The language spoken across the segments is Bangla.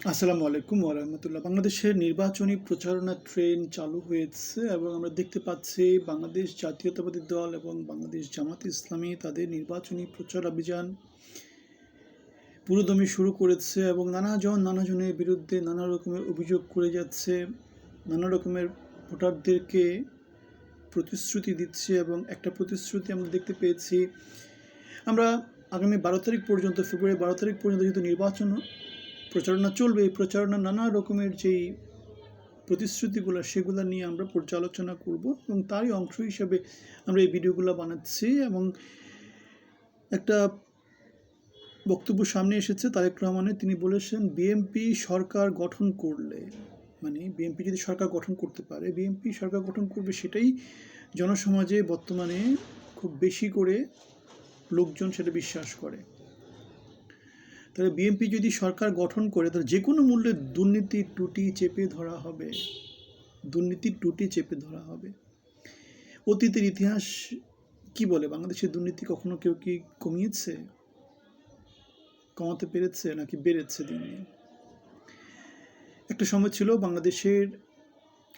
আসসালামু আলাইকুম ওরহামতুল্লাহ বাংলাদেশের নির্বাচনী প্রচারণা ট্রেন চালু হয়েছে এবং আমরা দেখতে পাচ্ছি বাংলাদেশ জাতীয়তাবাদী দল এবং বাংলাদেশ জামাত ইসলামী তাদের নির্বাচনী প্রচার অভিযান পুরোদমে শুরু করেছে এবং নানাজন নানাজনের বিরুদ্ধে নানা রকমের অভিযোগ করে যাচ্ছে, নানা রকমের ভোটারদেরকে প্রতিশ্রুতি দিচ্ছে এবং একটা প্রতিশ্রুতি আমরা দেখতে পেয়েছি। আমরা আগামী বারো তারিখ পর্যন্ত, ফেব্রুয়ারি বারো তারিখ পর্যন্ত যেহেতু নির্বাচন প্রচারণা চলবে, এই প্রচারণা নানা রকমের যেই প্রতিশ্রুতিগুলো সেগুলো নিয়ে আমরা পর্যালোচনা করব এবং তারই অংশ হিসেবে আমরা এই ভিডিওগুলো বানাচ্ছি এবং একটা বক্তব্য সামনে এসেছে, তারেক রহমানের। তিনি বলেছেন বিএমপি সরকার গঠন করলে মানে বিএমপি যদি সরকার গঠন করতে পারে বিএমপি সরকার গঠন করবে সেটাই জনসমাজে বর্তমানে খুব বেশি করে লোকজন সেটা বিশ্বাস করে। তাহলে বিএনপি যদি সরকার গঠন করে, তাহলে যে কোনো মূল্যে দুর্নীতির টুটি চেপে ধরা হবে। দুর্নীতির টুটি চেপে ধরা হবে। অতীতের ইতিহাস কি বলে? বাংলাদেশের দুর্নীতি কখনো কেউ কি কমিয়েছে? কমাতে পেরেছে নাকি বেড়েছে দিন দিন? একটা সময় ছিল বাংলাদেশের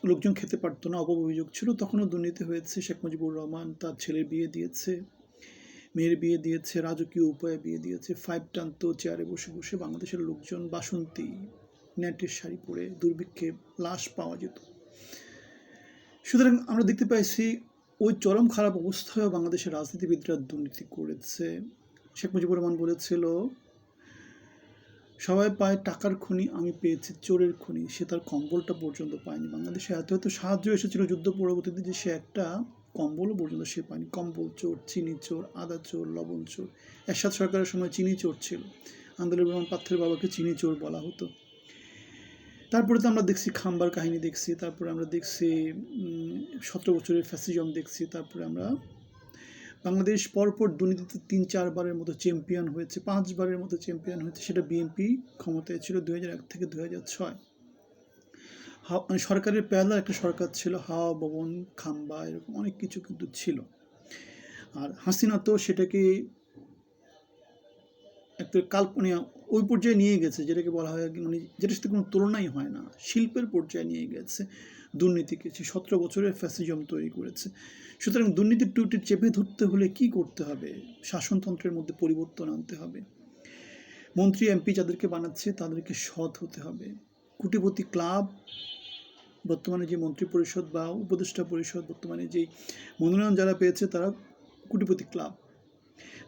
লোকজন খেতে পারতো না অপঅভিযোগ ছিল। তখনও দুর্নীতি হয়েছে। শেখ মুজিবুর রহমান তার ছেলের বিয়ে দিয়েছে। মেয়ের বিয়ে দিয়েছে, রাজকীয় উপায়ে বিয়ে দিয়েছে ফাইভ টান্ত চেয়ারে বসে বসে বাংলাদেশের লোকজন বাসন্তী নেটের শাড়ি পরে দুর্ভিক্ষে লাশ পাওয়া যেত। সুতরাং আমরা দেখতে পাইছি ওই চরম খারাপ অবস্থায় বাংলাদেশের রাজনীতিবিদরা দুর্নীতি করেছে। শেখ মুজিবুর রহমান বলেছিল, সবাই পায় টাকার খনি, আমি পেয়েছি চোরের খনি। সে তার কম্বলটা পর্যন্ত পায়নি বাংলাদেশে। এত এত সাহায্য এসেছিল যুদ্ধ পরবর্তীতে যে সে একটা কম্বলও পর্যন্ত সে পায়নি কম্বল, চোর, চিনি চোর, আদা চোর, লবণ চোর। এরশাদ সরকারের সময় চিনি চোর ছিল। আন্দোলন রহমান পাত্রের বাবাকে চিনি চোর বলা হতো। তারপরে তো আমরা দেখছি খাম্বার কাহিনী দেখছি, তারপরে আমরা দেখছি সতেরো বছরের ফ্যাসিজম দেখছি, তারপরে আমরা বাংলাদেশ পরপর দুর্নীতিতে তিন চারবারের মতো চ্যাম্পিয়ন হয়েছে, পাঁচবারের মতো চ্যাম্পিয়ন হয়েছে, সেটা বিএনপি ক্ষমতায় ছিল দু হাজার এক থেকে দু হাজার ছয়। সরকারের পেয়ালার একটা সরকার ছিল হাওয়া ভবন খাম্বা, এরকম অনেক কিছু কিন্তু ছিল। আর হাসিনা তো সেটাকে একটা কাল্পনিক ওই পর্যায়ে নিয়ে গেছে, যেটাকে বলা হয় মানে যেটার সাথে কোনো তুলনাই হয় না। শিল্পের পর্যায়ে নিয়ে গেছে দুর্নীতিকে সে সতেরো বছরের ফ্যাসিজম তৈরি করেছে। সুতরাং দুর্নীতির টুটি চেপে ধরতে হলে কি করতে হবে? শাসনতন্ত্রের মধ্যে পরিবর্তন আনতে হবে। মন্ত্রী, এমপি যাদেরকে বানাচ্ছে, তাদেরকে সৎ হতে হবে। কুটিপতি ক্লাব বর্তমানে যে মন্ত্রী পরিষদ বা উপদেষ্টা পরিষদ বর্তমানে যেই মনোনয়ন যারা পেয়েছে তারা কুটিপতি ক্লাব।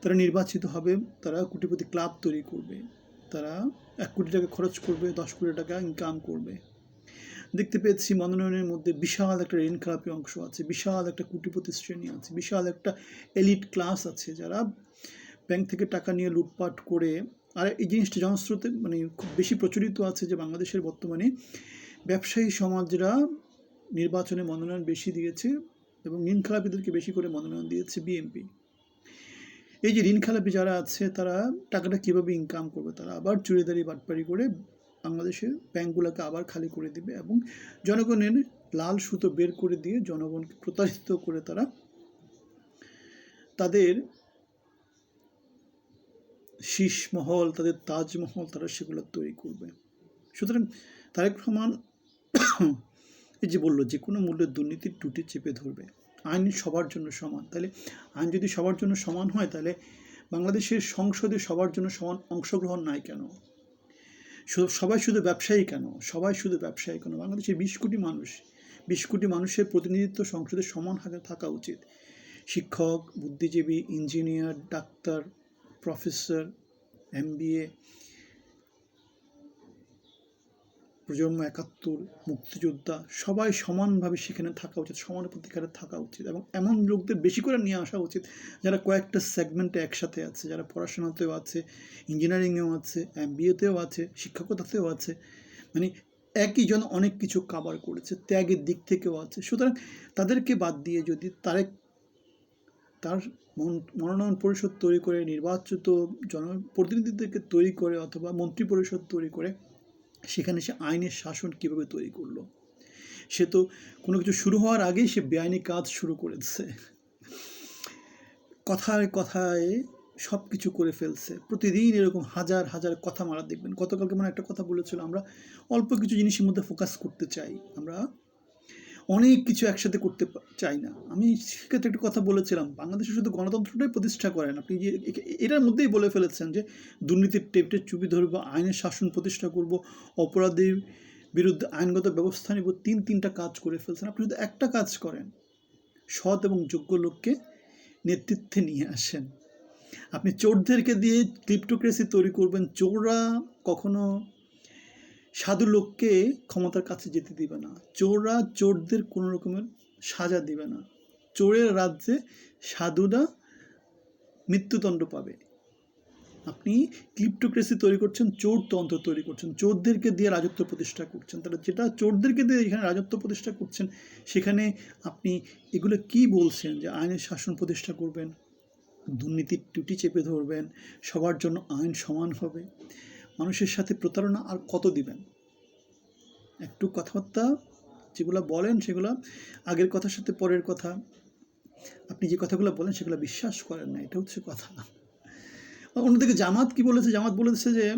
তারা নির্বাচিত হবে, তারা কুটিপতি ক্লাব তৈরি করবে। তারা এক কোটি টাকা খরচ করবে, দশ কোটি টাকা ইনকাম করবে। দেখতে পেয়েছি মনোনয়নের মধ্যে বিশাল একটা ঋণ খেলাপি অংশ আছে, বিশাল একটা কুটিপতি শ্রেণি আছে, বিশাল একটা এলিট ক্লাস আছে যারা ব্যাংক থেকে টাকা নিয়ে লুটপাট করে। আর এই জিনিসটা জনস্রোতে মানে খুব বেশি প্রচলিত আছে যে বাংলাদেশের বর্তমানে ব্যবসায়ী সমাজরা নির্বাচনে মনোনয়ন বেশি দিয়েছে এবং ঋণ খেলাপিদেরকে বেশি করে মনোনয়ন দিয়েছে বিএনপি। এই যে ঋণ খেলাপি যারা আছে, তারা টাকাটা কীভাবে ইনকাম করবে? তারা আবার চুরিদারি বাটপারি করে বাংলাদেশের ব্যাঙ্কগুলোকে আবার খালি করে দিবে এবং জনগণের লাল সুতো বের করে দিয়ে জনগণকে প্রতারিত করে তারা তাদের শীষমহল তাদের তাজমহল তারা সেগুলো তৈরি করবে। সুতরাং তারেক রহমান এই যে বলল যে কোনো মূল্যের দুর্নীতির টুটি চেপে ধরবে। আইন সবার জন্য সমান। তাহলে আইন যদি সবার জন্য সমান হয়, তাহলে বাংলাদেশের সংসদে সবার জন্য সমান অংশগ্রহণ নাই কেন? সবাই শুধু ব্যবসায়ী কেন? সবাই শুধু ব্যবসায়ী কেন? বাংলাদেশের বিশ কোটি মানুষ, বিশ কোটি মানুষের প্রতিনিধিত্ব সংসদে সমান হারে থাকা উচিত। শিক্ষক, বুদ্ধিজীবী, ইঞ্জিনিয়ার, ডাক্তার, প্রফেসর এমবিএ প্রজন্ম একাত্তর, মুক্তিযোদ্ধা, সবাই সমানভাবে সেখানে থাকা উচিত, সমান প্রতিকারে থাকা উচিত এবং এমন লোকদের বেশি করে নিয়ে আসা উচিত যারা কয়েকটা সেগমেন্টে একসাথে আছে, যারা পড়াশোনাতেও আছে, ইঞ্জিনিয়ারিংয়েও আছে, এমবিএতেও আছে, শিক্ষকতাতেও আছে। মানে একই জন অনেক কিছু কাবার করেছে, ত্যাগের দিক থেকেও আছে। সুতরাং তাদেরকে বাদ দিয়ে যদি তারেক তার মনোনয়ন পরিষদ তৈরি করে, নির্বাচিত জনপ্রতিনিধিদেরকে তৈরি করে অথবা মন্ত্রী পরিষদ তৈরি করে সেখানে সে আইনের শাসন কীভাবে তৈরি করল? সে তো কোনো কিছু শুরু হওয়ার আগেই সে বেআইনি কাজ শুরু করেছে। কথায় কথায় সব কিছু করে ফেলছে। প্রতিদিন এরকম হাজার হাজার কথা মারা দেখবেন। গতকালকে মানে একটা কথা বলেছিল, আমরা অল্প কিছু জিনিসের মধ্যে ফোকাস করতে চাই। আমরা অনেক কিছু একসাথে করতে চাই না। আমি সেক্ষেত্রে একটা কথা বলেছিলাম, বাংলাদেশে শুধু গণতন্ত্রটাই প্রতিষ্ঠা করেন আপনি যে এটার মধ্যেই বলে ফেলেছেন যে, দুর্নীতির টেপটে চুপি ধরবো, আইনের শাসন প্রতিষ্ঠা করব, অপরাধীর বিরুদ্ধে আইনগত ব্যবস্থা নেব, তিন তিনটা কাজ করে ফেলছেন। আপনি যদি একটা কাজ করেন, সৎ এবং যোগ্য লোককে নেতৃত্বে নিয়ে আসেন। আপনি চোরদেরকে দিয়ে ক্রিপ্টোক্রেসি তৈরি করবেন। চোররা কখনো সাধু লোককে ক্ষমতার কাছে যেতে দিবে না। চোররা চোরদের কোনো রকমের সাজা দিবে না। চোরের রাজ্যে সাধুরা মৃত্যুদণ্ড পাবে। আপনি ক্লিপ্টোক্রেসি তৈরি করছেন, চোর তন্ত্র তৈরি করছেন, চোরদেরকে দিয়ে রাজত্ব প্রতিষ্ঠা করছেন। তাহলে যেটা চোরদেরকে দিয়ে এখানে রাজত্ব প্রতিষ্ঠা করছেন, সেখানে আপনি এগুলো কি বলছেন যে আইনের শাসন প্রতিষ্ঠা করবেন? দুর্নীতির টুটি চেপে ধরবেন, সবার জন্য আইন সমান হবে। মানুষের সাথে প্রতারণা আর কত দিবেন? একটু কথাবার্তা যেগুলো বলেন সেগুলো আগের কথার সাথে পরের কথা। আপনি যে কথাগুলো বলেন সেগুলো বিশ্বাস করেন না, এটা হচ্ছে কথা। অন্যদিকে জামাত কি বলেছে? জামাত বলেছে যে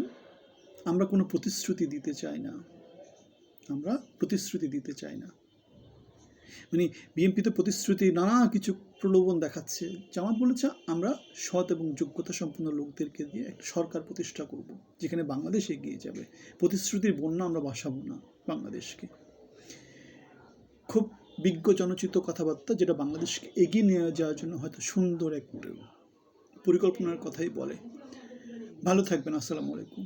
আমরা কোনো প্রতিশ্রুতি দিতে চাই না। আমরা প্রতিশ্রুতি দিতে চাই না। মানে বিএনপি তো প্রতিশ্রুতি, নানা কিছু প্রলোভন দেখাচ্ছে। জামাত বলেছে, আমরা সৎ এবং যোগ্যতা সম্পন্ন লোকদেরকে দিয়ে একটা সরকার প্রতিষ্ঠা করব, যেখানে বাংলাদেশ এগিয়ে যাবে। প্রতিশ্রুতির বন্যা আমরা বাসাবো না বাংলাদেশকে। খুব বিজ্ঞ জনচিত কথাবার্তা, যেটা বাংলাদেশকে এগিয়ে নিয়ে যাওয়ার জন্য হয়তো সুন্দর এক পরিকল্পনার কথাই বলে। ভালো থাকবেন, আসসালামু আলাইকুম।